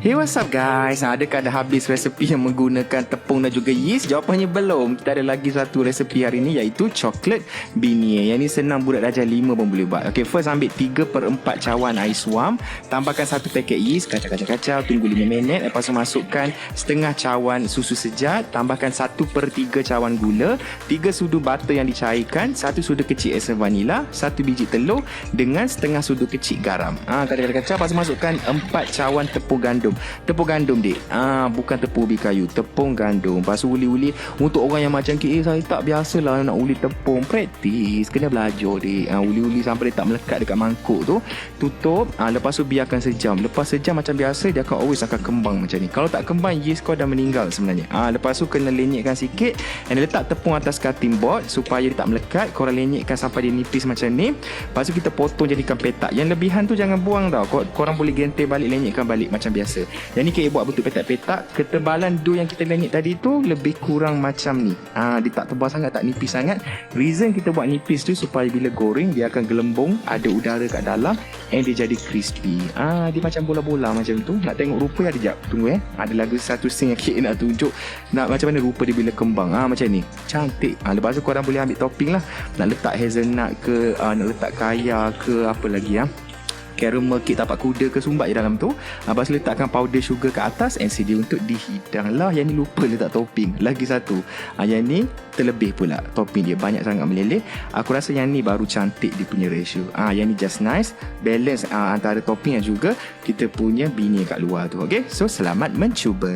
Hey what's up guys? Adakah dah habis resepi yang menggunakan tepung dan juga yeast? Jawapannya belum. Kita ada lagi satu resepi hari ni Iaitu coklat binie Yang ni senang budak darjah 5 pun boleh buat. Okay first ambil 3 per 4 cawan air suam Tambahkan satu paket yeast. Kacau-kacau-kacau. Tunggu 5 minit. Lepas tu masukkan setengah cawan susu sejat. Tambahkan 1 per 3 cawan gula. 3 sudu butter yang dicairkan. 1 sudu kecil esen vanila 1 biji telur Dengan setengah sudu kecil garam. Ha, Kacau-kacau Lepas tu masukkan 4 cawan tepung gandum gandum. Tepung gandum dik. Ah, Bukan tepung ubi kayu Tepung gandum. Lepas tu uli-uli. Untuk orang yang macam Eh saya tak biasa lah Nak uli tepung. Praktis Kena belajar dik. Ah, Uli-uli sampai dia tak melekat Dekat mangkuk tu. Tutup. Ah, Lepas tu biarkan sejam. Lepas sejam macam biasa Dia akan always akan kembang macam ni. Kalau tak kembang Yeast kau dah meninggal sebenarnya. Ah, Lepas tu kena lenyekkan sikit Dan letak tepung atas cutting board Supaya dia tak melekat. Korang lenyekkan sampai dia nipis macam ni. Lepas tu kita potong jadikan petak. Yang lebihan tu jangan buang tau. Korang boleh gentir balik Lenyekkan balik macam biasa biasa. Yang ni kita buat bentuk petak-petak. Ketebalan dough yang kita lenyek tadi tu lebih kurang macam ni. Ha, dia tak tebal sangat, tak nipis sangat. Reason kita buat nipis tu supaya bila goreng dia akan gelembung, ada udara kat dalam and dia jadi crispy. Ah ha, dia macam bola-bola macam tu. Nak tengok rupa ada jap. Tunggu eh. Ada lagu satu scene yang kita nak tunjuk nak macam mana rupa dia bila kembang. Ah ha, macam ni. Cantik. Ah ha, lepas tu korang boleh ambil topping lah. Nak letak hazelnut ke, uh, nak letak kaya ke apa lagi ya. Ha? Caramel cake tapak kuda ke sumbat je dalam tu. Lepas tu letakkan powder sugar ke atas And sedia untuk dihidang lah. Yang ni lupa letak topping. Lagi satu ha, Yang ni terlebih pula. Topping dia banyak sangat meleleh. Aku rasa yang ni baru cantik dia punya ratio. Ha, Yang ni just nice. Balance ha, antara topping dan juga Kita punya bini kat luar tu. Okay So selamat mencuba